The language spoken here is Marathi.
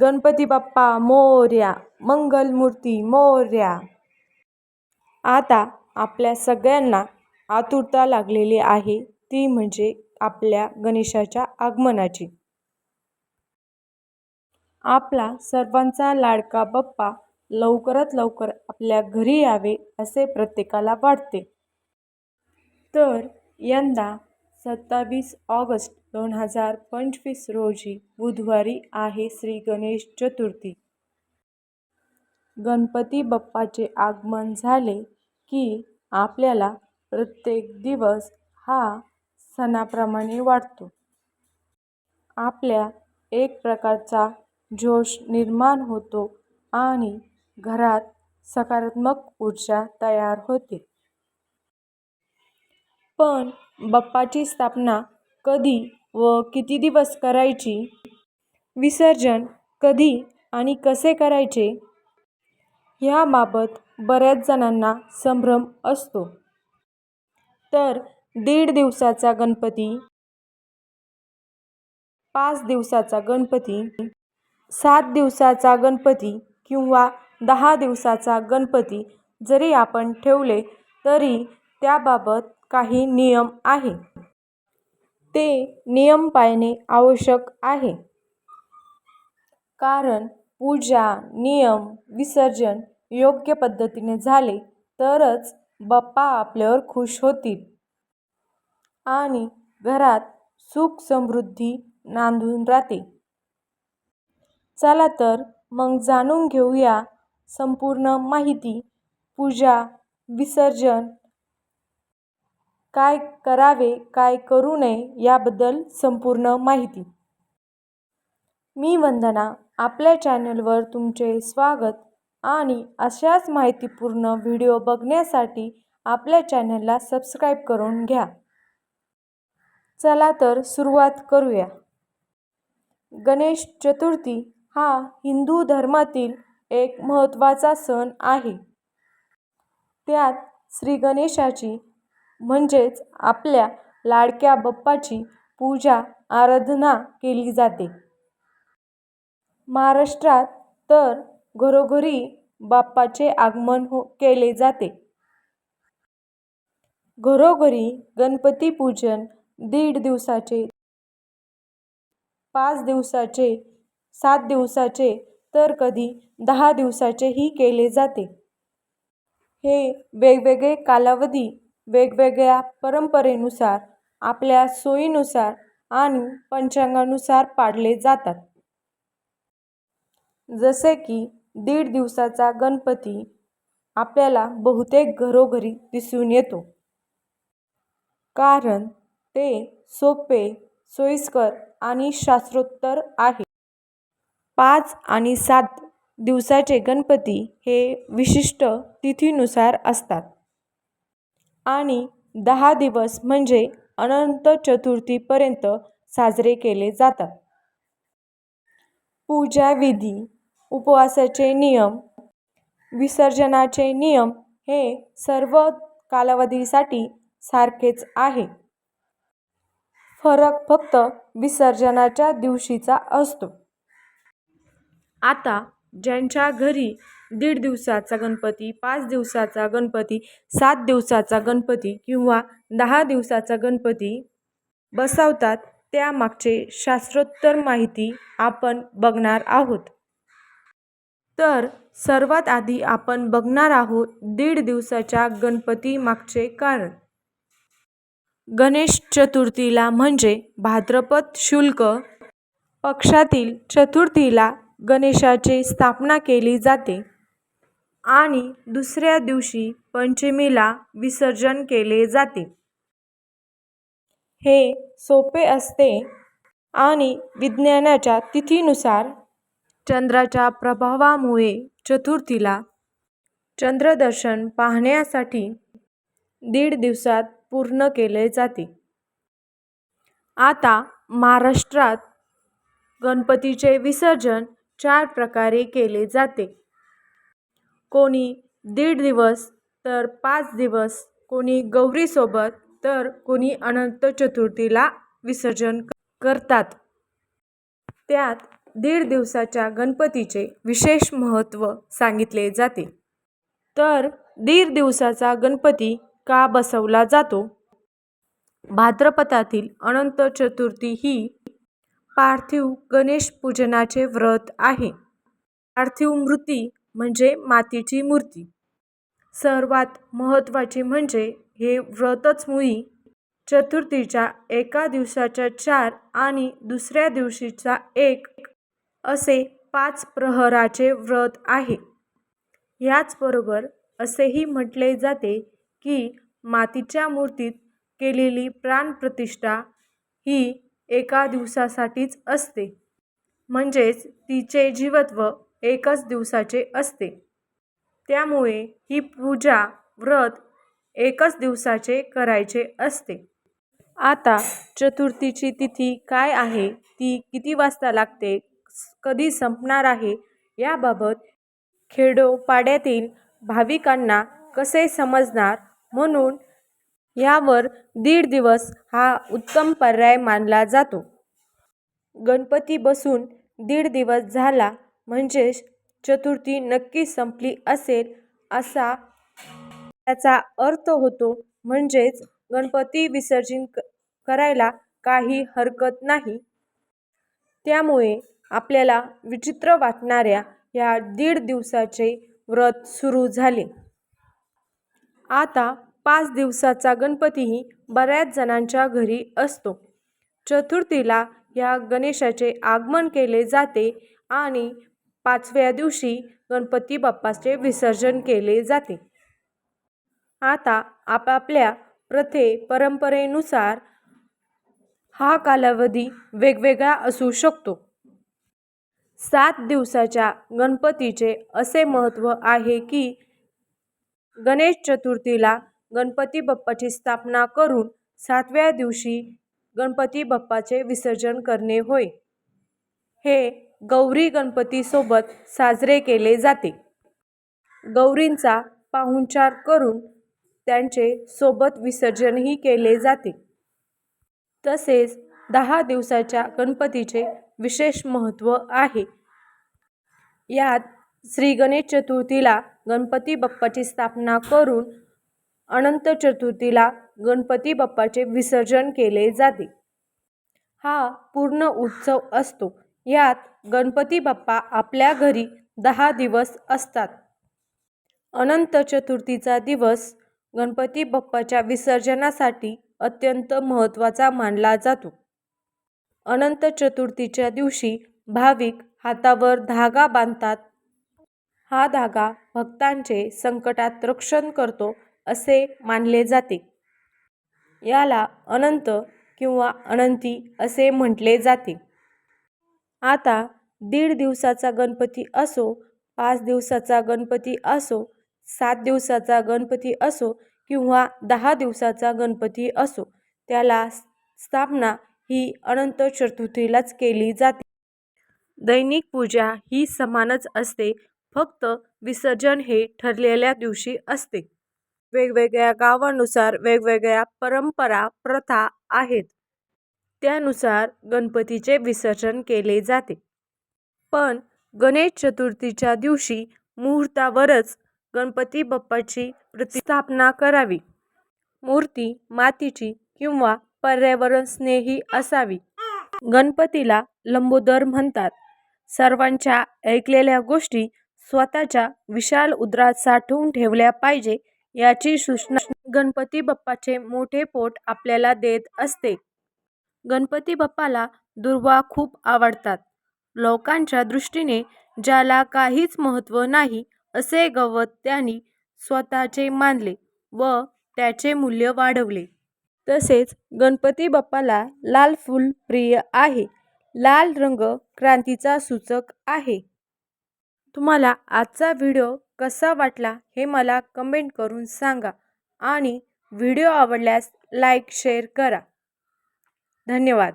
गणपती बाप्पा मोर्या मंगलमूर्ती मोर्या. आता आपल्या सगळ्यांना आतुरता लागलेली आहे ती म्हणजे आपल्या गणेशाच्या आगमनाची. आपला सर्वांचा लाडका बाप्पा लवकरात लवकर आपल्या घरी यावे असे प्रत्येकाला वाटते. तर यंदा सत्तावीस ऑगस्ट दोन हजार पंचवीस रोजी बुधवारी आहे श्री गणेश चतुर्थी. गणपती बाप्पाचे आगमन झाले की आपल्याला प्रत्येक दिवस हा सणाप्रमाणे वाटतो. आपल्या एक प्रकारचा जोश निर्माण होतो आणि घरात सकारात्मक ऊर्जा तयार होते. पण बाप्पाची स्थापना कधी व किती दिवस करायची? विसर्जन कधी आणि कसे करायचे? ह्याबाबत बऱ्याच जणांना संभ्रम असतो. तर दीड दिवसाचा गणपती पाच दिवसाचा गणपती सात दिवसाचा गणपती किंवा दहा दिवसाचा गणपती जरी आपण ठेवले तरी त्याबाबत काही नियम आहे. ते नियम पाळणे आवश्यक आहे. कारण पूजा नियम विसर्जन योग्य पद्धतीने झाले तरच बाप्पा आपल्यावर खुश होतील. आणि घरात सुख समृद्धी नांदून राहते. चला तर मग जाणून घेऊया संपूर्ण माहिती. पूजा विसर्जन काय करावे काय करू नये याबद्दल संपूर्ण माहिती. मी वंदना आपल्या चॅनलवर तुमचे स्वागत आणि अशाच माहितीपूर्ण व्हिडिओ बघण्यासाठी आपल्या चॅनलला सबस्क्राईब करून घ्या. चला तर सुरुवात करूया. गणेश चतुर्थी हा हिंदू धर्मातील एक महत्त्वाचा सण आहे. त्यात श्री गणेशाची म्हणजेच आपल्या लाडक्या बाप्पाची पूजा आराधना केली जाते. महाराष्ट्रात तर घरोघरी बाप्पाचे आगमन हो केले जाते. घरोघरी गणपतीपूजन दीड दिवसाचे पाच दिवसाचे सात दिवसाचे तर कधी दहा दिवसाचेही केले जाते. हे वेगवेगळे कालावधी वेगवेगळ्या परंपरेनुसार आपल्या सोयीनुसार आणि पंचांगानुसार पाळले जातात. जसे की दीड दिवसाचा गणपती आपल्याला बहुतेक घरोघरी दिसून येतो. कारण ते सोपे सोयीस्कर आणि शास्त्रोत्तर आहे. पाच आणि सात दिवसाचे गणपती हे विशिष्ट तिथीनुसार असतात. आणि दहा दिवस म्हणजे अनंत चतुर्थीपर्यंत साजरे केले जातात. पूजाविधी उपवासाचे नियम विसर्जनाचे नियम हे सर्व कालावधीसाठी सारखेच आहे. फरक फक्त विसर्जनाच्या दिवशीचा असतो. आता ज्यांच्या घरी दीड दिवसाचा गणपती पाच दिवसाचा गणपती सात दिवसाचा गणपती किंवा दहा दिवसाचा गणपती बसवतात त्यामागचे शास्त्रोत्तर माहिती आपण बघणार आहोत. तर सर्वात आधी आपण बघणार आहोत दीड दिवसाच्या गणपती मागचे कारण. गणेश चतुर्थीला म्हणजे भाद्रपद शुल्क. पक्षातील चतुर्थीला गणेशाची स्थापना केली जाते. आणि दुसऱ्या दिवशी पंचमीला विसर्जन केले जाते. हे सोपे असते आणि विज्ञानाच्या तिथीनुसार चंद्राच्या प्रभावामुळे चतुर्थीला चंद्रदर्शन पाहण्यासाठी दीड दिवसात पूर्ण केले जाते. आता महाराष्ट्रात गणपतीचे विसर्जन चार प्रकारे केले जाते. कोणी दीड दिवस तर पाच दिवस कोणी गौरीसोबत तर कोणी अनंत चतुर्थीला विसर्जन करतात. त्यात दीड दिवसाच्या गणपतीचे विशेष महत्त्व सांगितले जाते. तर दीड दिवसाचा गणपती का बसवला जातो? भाद्रपदातील अनंत चतुर्थी ही पार्थिव गणेश पूजनाचे व्रत आहे. पार्थिव मूर्ती म्हणजे मातीची मूर्ती. सर्वात महत्त्वाचे म्हणजे हे व्रतच मुळी. चतुर्थीच्या एका दिवसाच्या चार आणि दुसऱ्या दिवशीचा एक असे पाच प्रहराचे व्रत आहे. याचबरोबर असेही म्हटले जाते की मातीच्या मूर्तीत केलेली प्राणप्रतिष्ठा ही एका दिवसासाठीच असते. म्हणजेच तिचे जीवत्व एकच दिवसाचे असते. त्यामुळे ही पूजा व्रत एकच दिवसाचे करायचे असते. आता चतुर्थीची तिथी काय आहे? ती किती वाजता लागते? कधी संपणार आहे? याबाबत खेडोपाड्यातील भाविकांना कसे समजणार? म्हणून यावर दीड दिवस हा उत्तम पर्याय मानला जातो. गणपती बसून दीड दिवस झाला म्हणजेच चतुर्थी नक्की संपली असेल असा त्याचा अर्थ होतो म्हणजेच गणपती विसर्जन क करायला काही हरकत नाही. त्यामुळे आपल्याला विचित्र वाटणाऱ्या या दीड दिवसाचे व्रत सुरू झाले. आता पाच दिवसाचा गणपतीही बऱ्याच जणांच्या घरी असतो. चतुर्थीला या गणेशाचे आगमन केले जाते आणि पाचव्या दिवशी गणपती बाप्पाचे विसर्जन केले जाते. आता आपापल्या प्रथे परंपरेनुसार हा कालावधी वेगवेगळा असू शकतो. सात दिवसाच्या गणपतीचे असे महत्त्व आहे की गणेश चतुर्थीला गणपती बाप्पाची स्थापना करून सातव्या दिवशी गणपती बाप्पाचे विसर्जन करणे होय. हे गौरी गणपतीसोबत साजरे केले जाते. गौरींचा पाहुणचार करून त्यांचे सोबत विसर्जनही केले जाते. तसेच दहा दिवसाच्या गणपतीचे विशेष महत्त्व आहे. यात श्री गणेश चतुर्थीला गणपती बाप्पाची स्थापना करून अनंत चतुर्थीला गणपती बाप्पाचे विसर्जन केले जाते. हा पूर्ण उत्सव असतो. यात गणपती बाप्पा आपल्या घरी दहा दिवस असतात. अनंत चतुर्थीचा दिवस गणपती बाप्पाच्या विसर्जनासाठी अत्यंत महत्त्वाचा मानला जातो. अनंत चतुर्थीच्या दिवशी भाविक हातावर धागा बांधतात. हा धागा भक्तांचे संकटात रक्षण करतो असे मानले जाते. याला अनंत किंवा अनंती असे म्हटले जाते. आता दीड दिवसाचा गणपती असो पाच दिवसाचा गणपती असो सात दिवसाचा गणपती असो किंवा दहा दिवसाचा गणपती असो त्याला स्थापना ही अनंत चतुर्थीलाच केली जाते. दैनिक पूजा ही समानच असते फक्त विसर्जन हे ठरलेल्या दिवशी असते. वेगवेगळ्या गावानुसार वेगवेगळ्या परंपरा प्रथा आहेत. त्यानुसार गणपतीचे विसर्जन केले जाते. पण गणेश चतुर्थीच्या दिवशी मुहूर्तावरच गणपती बाप्पाची प्रतिस्थापना करावी. मूर्ती मातीची किंवा पर्यावरण स्नेही असावी. गणपतीला लंबोदर म्हणतात. सर्वांच्या ऐकलेल्या गोष्टी स्वतःच्या विशाल उदरात साठवून ठेवल्या पाहिजे याची सूचना गणपती बाप्पाचे मोठे पोट आपल्याला देत असते. गणपती बाप्पाला दुर्वा खूप आवडतात. लोकांच्या दृष्टीने ज्याला काहीच महत्त्व नाही असे गवत त्यांनी स्वतःचे मानले व त्याचे मूल्य वाढवले. तसेच गणपती बाप्पाला लाल फूल प्रिय आहे. लाल रंग क्रांतीचा सूचक आहे. तुम्हाला आजचा व्हिडिओ कसा वाटला हे मला कमेंट करून सांगा आणि व्हिडिओ आवडल्यास लाईक शेअर करा. धन्यवाद.